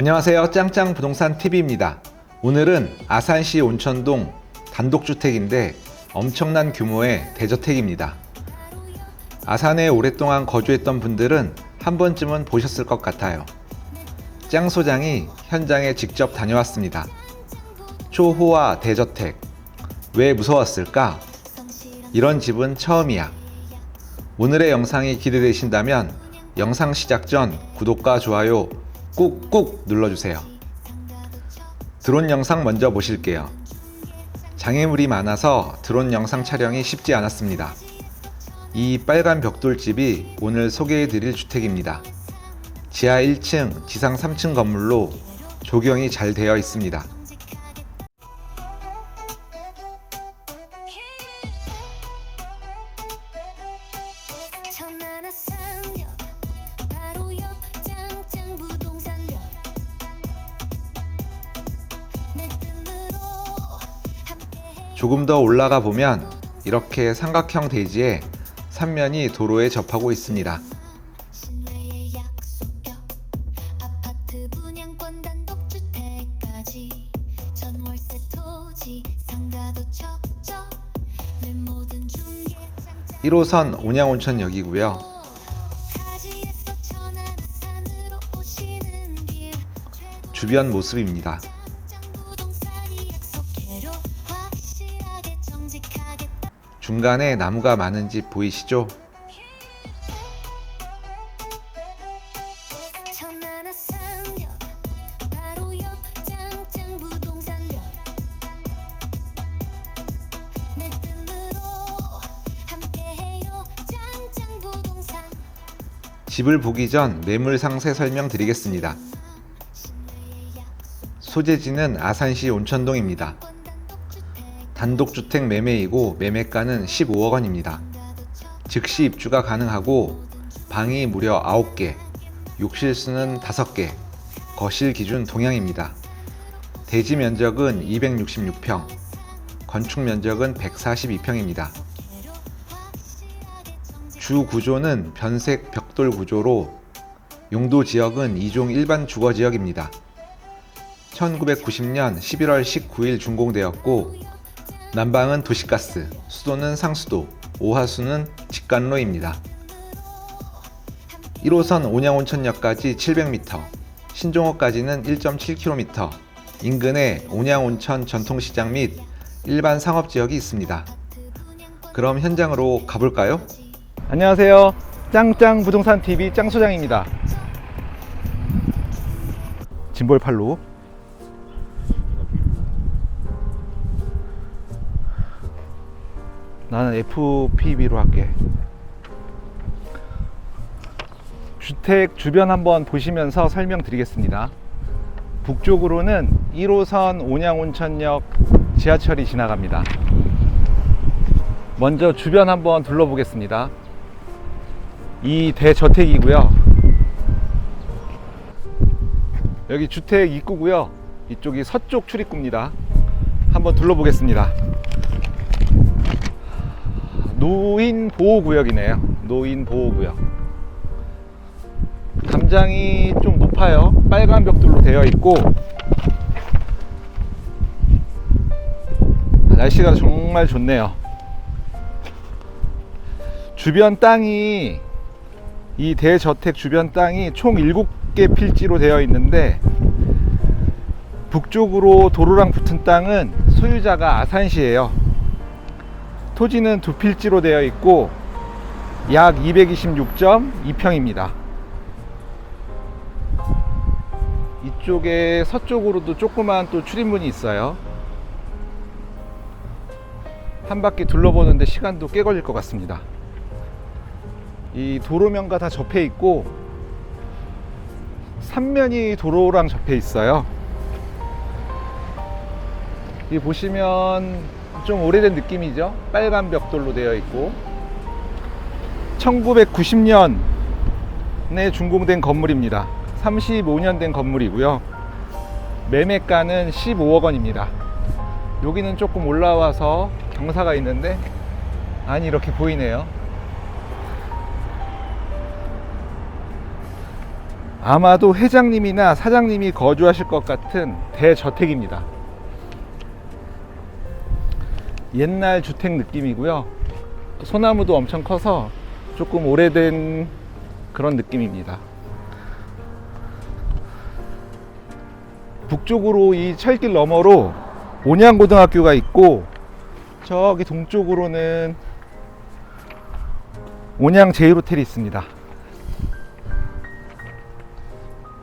안녕하세요. 짱짱 부동산 TV입니다. 오늘은 아산시 온천동 단독주택인데 엄청난 규모의 대저택입니다. 아산에 오랫동안 거주했던 분들은 한 번쯤은 보셨을 것 같아요. 짱 소장이 현장에 직접 다녀왔습니다. 초호화 대저택. 왜 무서웠을까? 이런 집은 처음이야. 오늘의 영상이 기대되신다면 영상 시작 전 구독과 좋아요 꾹꾹 눌러주세요. 드론 영상 먼저 보실게요. 장애물이 많아서 드론 영상 촬영이 쉽지 않았습니다. 이 빨간 벽돌집이 오늘 소개해드릴 주택입니다. 지하 1층, 지상 3층 건물로 조경이 잘 되어 있습니다. 조금 더 올라가 보면 이렇게 삼각형 대지에 삼면이 도로에 접하고 있습니다. 신뢰의 약속역 아파트 분양권 단독주택까지 전월세 토지 상가도 척척 내 모든 중개 짱짱 1호선 온양온천역이고요. 주변 모습입니다. 중간에 나무가 많은 집 보이시죠? 집을 보기 전 매물 상세 설명 드리겠습니다. 소재지는 아산시 온천동입니다. 단독주택 매매이고 매매가는 15억 원입니다. 즉시 입주가 가능하고 방이 무려 9개, 욕실 수는 5개, 거실 기준 동향입니다. 대지 면적은 266평, 건축 면적은 142평입니다. 주 구조는 변색 벽돌 구조로 용도 지역은 2종 일반 주거 지역입니다. 1990년 11월 19일 준공되었고 난방은 도시가스, 수도는 상수도, 오하수는 직관로입니다. 1호선 온양온천역까지 700m, 신종호까지는 1.7km, 인근에 온양온천 전통시장 및 일반 상업지역이 있습니다. 그럼 현장으로 가볼까요? 안녕하세요. 짱짱 부동산 TV 짱 소장입니다. 진볼 팔로. 나는 FPB로 할게. 주택 주변 한번 보시면서 설명드리겠습니다. 북쪽으로는 1호선 온양온천역 지하철이 지나갑니다. 먼저 주변 한번 둘러보겠습니다. 이 대저택이고요. 여기 주택 입구고요. 이쪽이 서쪽 출입구입니다. 한번 둘러보겠습니다. 노인 보호구역이네요. 노인 보호구역. 담장이 좀 높아요. 빨간 벽돌로 되어 있고 날씨가 정말 좋네요. 주변 땅이 이 대저택 주변 땅이 총 7개 필지로 되어 있는데 북쪽으로 도로랑 붙은 땅은 소유자가 아산시예요. 토지는 두 필지로 되어 있고 약 226.2평입니다. 이쪽에 서쪽으로도 조그만 또 출입문이 있어요. 한 바퀴 둘러보는데 시간도 꽤 걸릴 것 같습니다. 이 도로면과 다 접해 있고 삼면이 도로랑 접해 있어요. 이 보시면 좀 오래된 느낌이죠. 빨간 벽돌로 되어 있고 1990년에 준공된 건물입니다. 35년 된 건물이고요. 매매가는 15억 원입니다. 여기는 조금 올라와서 경사가 있는데 아니 이렇게 보이네요. 아마도 회장님이나 사장님이 거주하실 것 같은 대저택입니다. 옛날 주택 느낌이고요. 소나무도 엄청 커서 조금 오래된 그런 느낌입니다. 북쪽으로 이 철길 너머로 온양고등학교가 있고 저기 동쪽으로는 온양 제일호텔이 있습니다.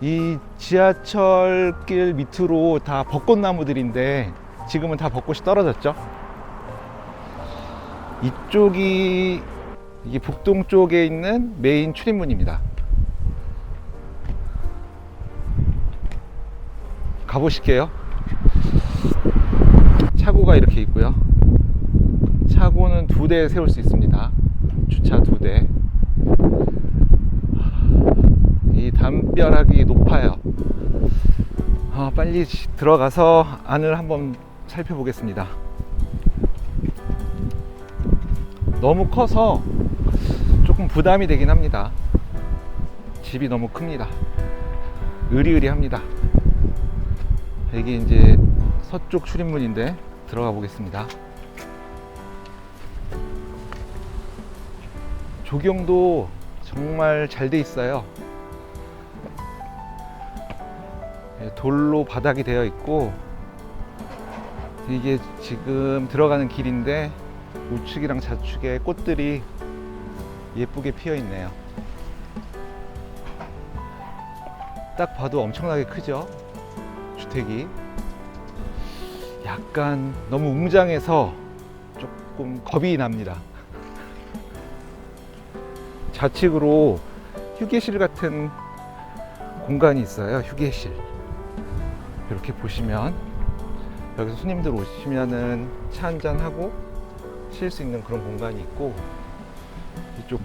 이 지하철길 밑으로 다 벚꽃나무들인데 지금은 다 벚꽃이 떨어졌죠. 이쪽이 이게 북동 쪽에 있는 메인 출입문입니다. 가보실게요. 차고가 이렇게 있고요. 차고는 두 대 세울 수 있습니다. 주차 두 대. 이 담벼락이 높아요. 아, 빨리 지- 들어가서 안을 한번 살펴보겠습니다. 너무 커서 조금 부담이 되긴 합니다. 집이 너무 큽니다. 으리으리합니다. 이게 이제 서쪽 출입문인데 들어가 보겠습니다. 조경도 정말 잘 돼 있어요. 예, 돌로 바닥이 되어 있고 이게 지금 들어가는 길인데 우측이랑 좌측에 꽃들이 예쁘게 피어 있네요. 딱 봐도 엄청나게 크죠? 주택이. 약간 너무 웅장해서 조금 겁이 납니다. 좌측으로 휴게실 같은 공간이 있어요. 휴게실. 이렇게 보시면 여기서 손님들 오시면은 차 한잔 하고 쉴 수 있는 그런 공간이 있고 이쪽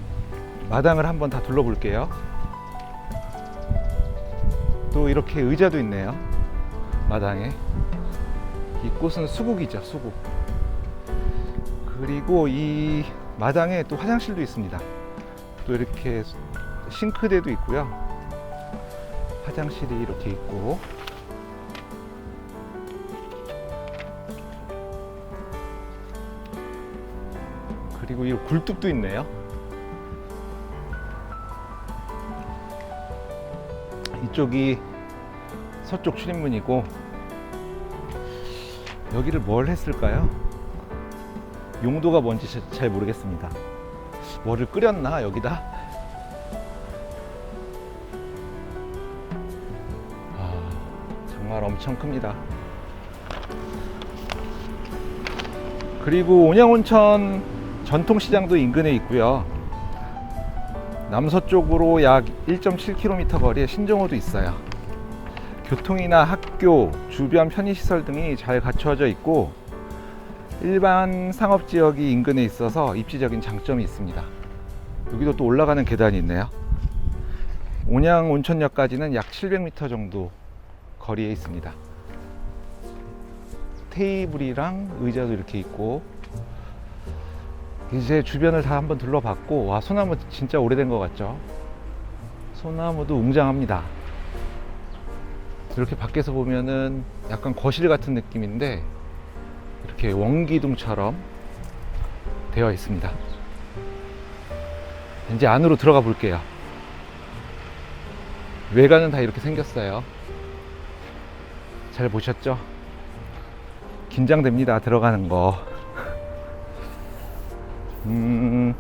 마당을 한번 다 둘러볼게요. 또 이렇게 의자도 있네요. 마당에. 이 꽃은 수국이죠, 수국. 그리고 이 마당에 또 화장실도 있습니다. 또 이렇게 싱크대도 있고요. 화장실이 이렇게 있고. 그리고 이 굴뚝도 있네요. 이쪽이 서쪽 출입문이고 여기를 뭘 했을까요? 용도가 뭔지 자- 잘 모르겠습니다. 뭐를 끓였나 여기다? 아, 정말 엄청 큽니다. 그리고 온양온천 전통시장도 인근에 있고요. 남서쪽으로 약 1.7km 거리에 신정호도 있어요. 교통이나 학교, 주변 편의시설 등이 잘 갖춰져 있고 일반 상업 지역이 인근에 있어서 입지적인 장점이 있습니다. 여기도 또 올라가는 계단이 있네요. 온양 온천역까지는 약 700m 정도 거리에 있습니다. 테이블이랑 의자도 이렇게 있고 이제 주변을 다 한번 둘러봤고 와 소나무 진짜 오래된 것 같죠? 소나무도 웅장합니다. 이렇게 밖에서 보면은 약간 거실 같은 느낌인데 이렇게 원기둥처럼 되어 있습니다. 이제 안으로 들어가 볼게요. 외관은 다 이렇게 생겼어요. 잘 보셨죠? 긴장됩니다. 들어가는 거. 음,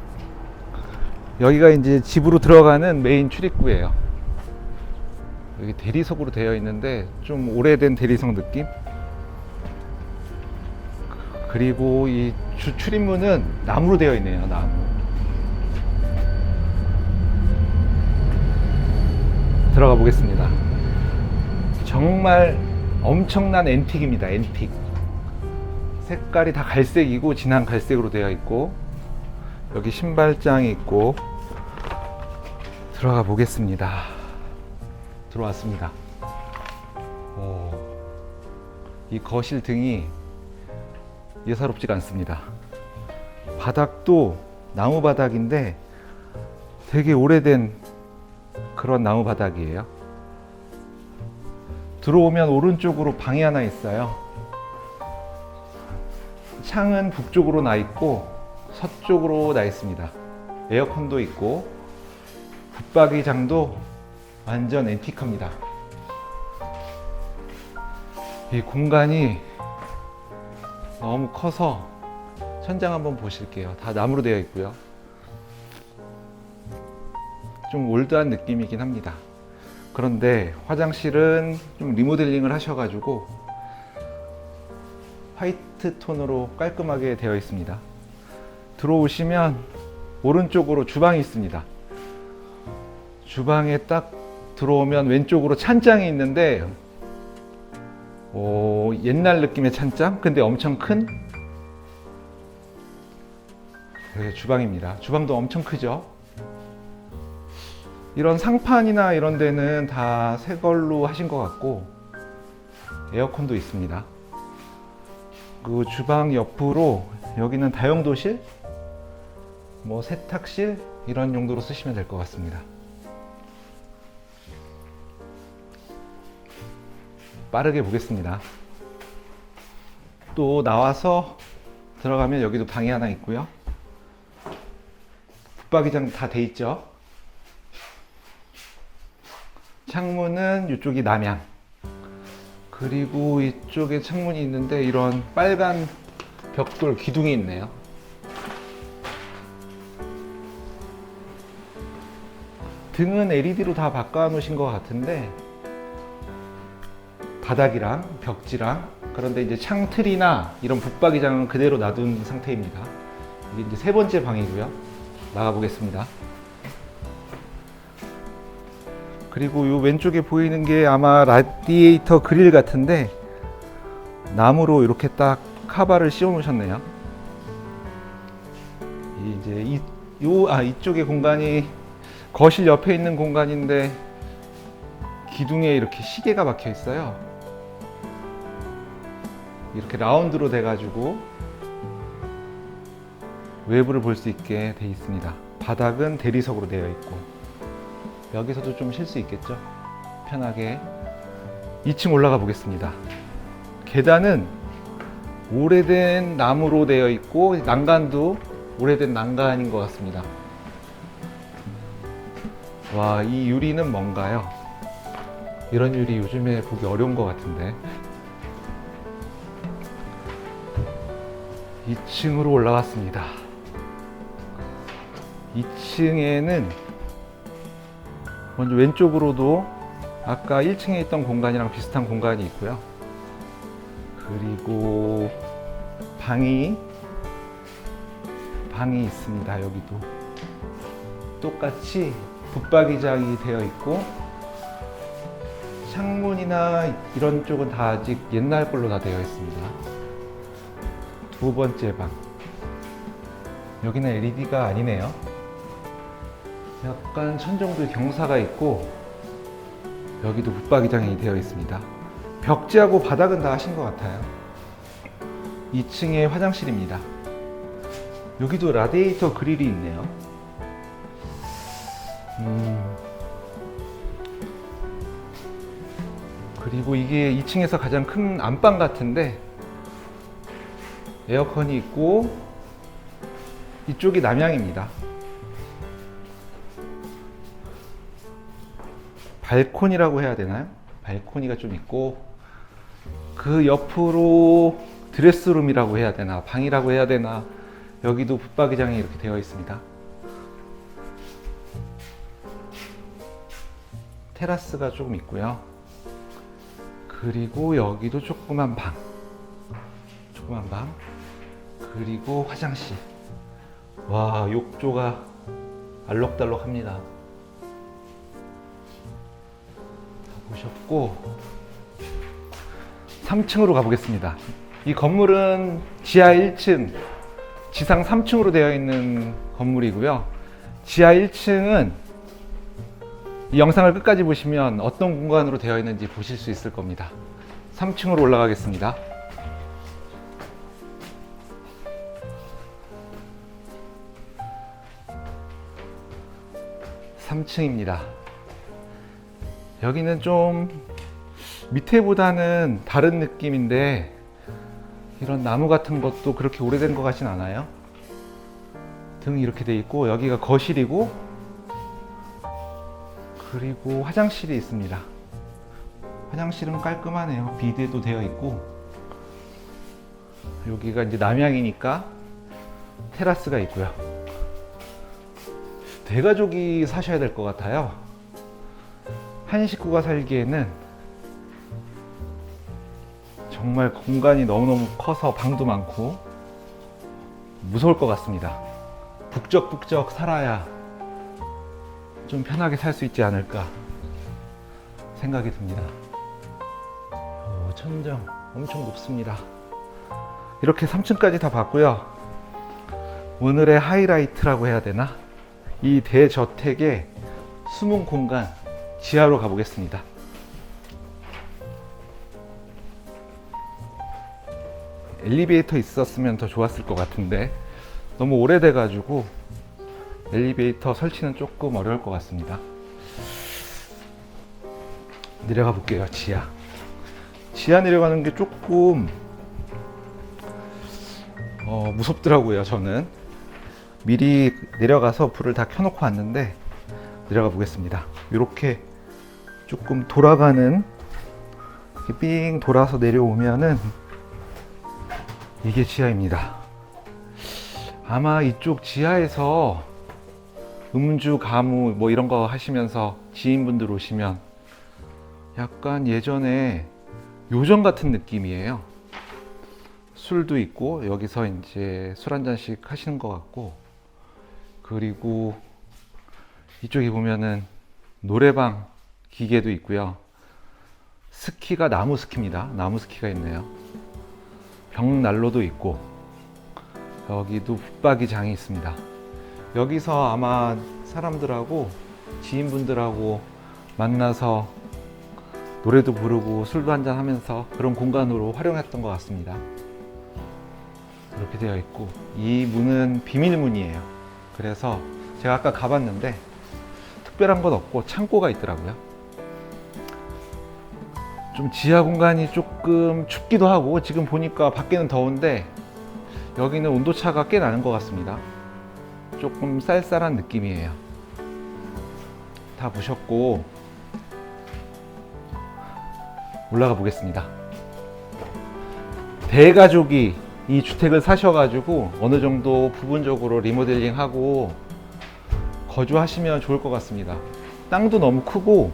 여기가 이제 집으로 들어가는 메인 출입구예요. 여기 대리석으로 되어 있는데 좀 오래된 대리석 느낌? 그리고 이 주 출입문은 나무로 되어 있네요. 나무. 들어가 보겠습니다. 정말 엄청난 앤틱입니다. 앤틱. 색깔이 다 갈색이고 진한 갈색으로 되어 있고 여기 신발장이 있고 들어가 보겠습니다. 들어왔습니다. 오, 이 거실 등이 예사롭지가 않습니다. 바닥도 나무 바닥인데 되게 오래된 그런 나무 바닥이에요. 들어오면 오른쪽으로 방이 하나 있어요. 창은 북쪽으로 나 있고 서쪽으로 나 있습니다. 에어컨도 있고 붙박이장도 완전 앤티크입니다. 이 공간이 너무 커서 천장 한번 보실게요. 다 나무로 되어 있고요. 좀 올드한 느낌이긴 합니다. 그런데 화장실은 좀 리모델링을 하셔가지고 화이트 톤으로 깔끔하게 되어 있습니다. 들어오시면 오른쪽으로 주방이 있습니다. 주방에 딱 들어오면 왼쪽으로 찬장이 있는데 오, 옛날 느낌의 찬장? 근데 엄청 큰 네, 주방입니다. 주방도 엄청 크죠? 이런 상판이나 이런 데는 다 새 걸로 하신 것 같고 에어컨도 있습니다. 그 주방 옆으로 여기는 다용도실, 뭐 세탁실 이런 용도로 쓰시면 될 것 같습니다. 빠르게 보겠습니다. 또 나와서 들어가면 여기도 방이 하나 있고요. 붙박이장 다 돼 있죠. 창문은 이쪽이 남향. 그리고 이쪽에 창문이 있는데 이런 빨간 벽돌 기둥이 있네요. 등은 LED로 다 바꿔 놓으신 것 같은데 바닥이랑 벽지랑 그런데 이제 창틀이나 이런 붙박이장은 그대로 놔둔 상태입니다. 이게 이제 세 번째 방이고요. 나가 보겠습니다. 그리고 이 왼쪽에 보이는 게 아마 라디에이터 그릴 같은데 나무로 이렇게 딱 카바를 씌워 놓으셨네요. 이 이제 이, 요, 아, 이쪽에 공간이 거실 옆에 있는 공간인데 기둥에 이렇게 시계가 박혀 있어요. 이렇게 라운드로 돼가지고 외부를 볼 수 있게 돼 있습니다. 바닥은 대리석으로 되어 있고 여기서도 좀 쉴 수 있겠죠? 편하게 2층 올라가 보겠습니다. 계단은 오래된 나무로 되어 있고 난간도 오래된 난간인 것 같습니다. 와, 이 유리는 뭔가요? 이런 유리 요즘에 보기 어려운 것 같은데. 2층으로 올라왔습니다. 2층에는 먼저 왼쪽으로도 아까 1층에 있던 공간이랑 비슷한 공간이 있고요. 그리고 방이 방이 있습니다. 여기도 똑같이 붙박이장이 되어 있고 창문이나 이런 쪽은 다 아직 옛날 걸로 다 되어 있습니다. 두 번째 방. 여기는 LED가 아니네요. 약간 천정도 경사가 있고 여기도 붙박이장이 되어 있습니다. 벽지하고 바닥은 다 하신 것 같아요. 2층에 화장실입니다. 여기도 라디에이터 그릴이 있네요. 음. 그리고 이게 2층에서 가장 큰 안방 같은데 에어컨이 있고 이쪽이 남향입니다. 발코니라고 해야 되나요? 발코니가 좀 있고 그 옆으로 드레스룸이라고 해야 되나 방이라고 해야 되나 여기도 붙박이장이 이렇게 되어 있습니다. 테라스가 조금 있고요. 그리고 여기도 조그만 방. 조그만 방. 그리고 화장실. 와, 욕조가 알록달록 합니다. 보셨고 3층으로 가보겠습니다. 이 건물은 지하 1층, 지상 3층으로 되어 있는 건물이고요. 지하 1층은 이 영상을 끝까지 보시면 어떤 공간으로 되어 있는지 보실 수 있을 겁니다. 3층으로 올라가겠습니다. 3층입니다. 여기는 좀 밑에보다는 다른 느낌인데 이런 나무 같은 것도 그렇게 오래된 것 같진 않아요. 등이 이렇게 돼 있고 여기가 거실이고 그리고 화장실이 있습니다. 화장실은 깔끔하네요. 비데도 되어 있고 여기가 이제 남향이니까 테라스가 있고요. 대가족이 사셔야 될 것 같아요. 한 식구가 살기에는 정말 공간이 너무너무 커서 방도 많고 무서울 것 같습니다. 북적북적 살아야 좀 편하게 살 수 있지 않을까 생각이 듭니다. 어, 천정 엄청 높습니다. 이렇게 3층까지 다 봤고요. 오늘의 하이라이트라고 해야 되나? 이 대저택의 숨은 공간 지하로 가보겠습니다. 엘리베이터 있었으면 더 좋았을 것 같은데 너무 오래돼 가지고 엘리베이터 설치는 조금 어려울 것 같습니다. 내려가 볼게요. 지하. 지하 내려가는 게 조금 어, 무섭더라고요. 저는 미리 내려가서 불을 다 켜놓고 왔는데 내려가 보겠습니다. 이렇게 조금 돌아가는 삥 돌아서 내려오면은 이게 지하입니다. 아마 이쪽 지하에서 음주, 가무 뭐 이런 거 하시면서 지인분들 오시면 약간 예전에 요정 같은 느낌이에요. 술도 있고 여기서 이제 술 한 잔씩 하시는 것 같고 그리고 이쪽에 보면은 노래방 기계도 있고요. 스키가 나무 스키입니다. 나무 스키가 있네요. 벽난로도 있고 여기도 붙박이장이 있습니다. 여기서 아마 사람들하고 지인분들하고 만나서 노래도 부르고 술도 한잔 하면서 그런 공간으로 활용했던 것 같습니다. 이렇게 되어 있고 이 문은 비밀문이에요. 그래서 제가 아까 가봤는데 특별한 건 없고 창고가 있더라고요. 좀 지하 공간이 조금 춥기도 하고 지금 보니까 밖에는 더운데 여기는 온도차가 꽤 나는 것 같습니다. 조금 쌀쌀한 느낌이에요. 다 보셨고 올라가 보겠습니다. 대가족이 이 주택을 사셔가지고 어느 정도 부분적으로 리모델링하고 거주하시면 좋을 것 같습니다. 땅도 너무 크고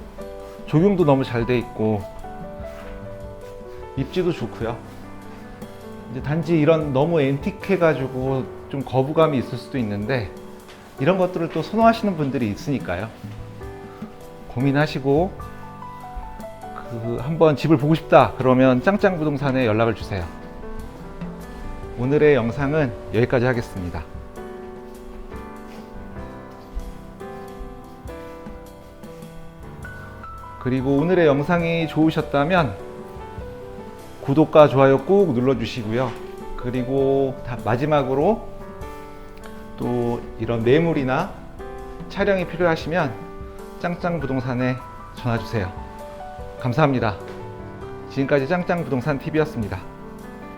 조경도 너무 잘 돼 있고 입지도 좋고요. 단지 이런 너무 앤틱해가지고 좀 거부감이 있을 수도 있는데 이런 것들을 또 선호하시는 분들이 있으니까요. 고민하시고 그 한번 집을 보고 싶다 그러면 짱짱 부동산에 연락을 주세요. 오늘의 영상은 여기까지 하겠습니다. 그리고 오늘의 영상이 좋으셨다면 구독과 좋아요 꾹 눌러주시고요. 그리고 다 마지막으로 또 이런 매물이나 촬영이 필요하시면 짱짱 부동산에 전화 주세요. 감사합니다. 지금까지 짱짱 부동산 TV였습니다.